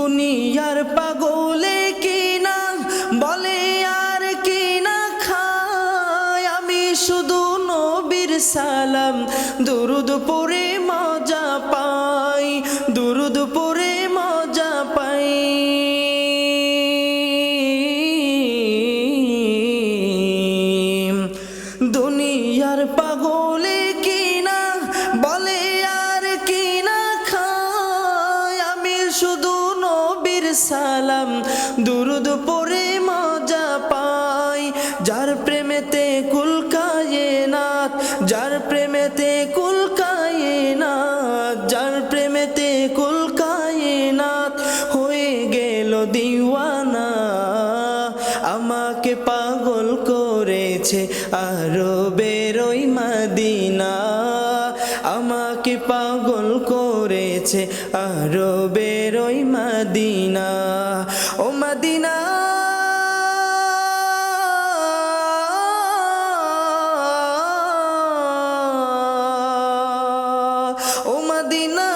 দুনিয়ার পাগলে কিনা, বলে আর কিনা খায়। আমি শুধু নবীর সালাম, দুরুদ পরে মজা পাই, দুরুদ পরে মজা পাই। দুনিয়ার পাগলে কিনা, বলে আর কিনা খায়। আমি শুধু সালাম, দুরুদ পরে মজা পাই। যার প্রেমেতে কুলকায়ে নাথ যার প্রেমেতে কুলকায়ে নাথ যার প্রেমেতে কুলকায়ে নাথ হয়ে গেল দিওয়ানা। আমাকে পাগল করেছে আরও বেরোই মাদিনা। আমাকে পাগল করেছে আরও বেরোই মাদিনা। ও মাদিনা। ও মাদিনা।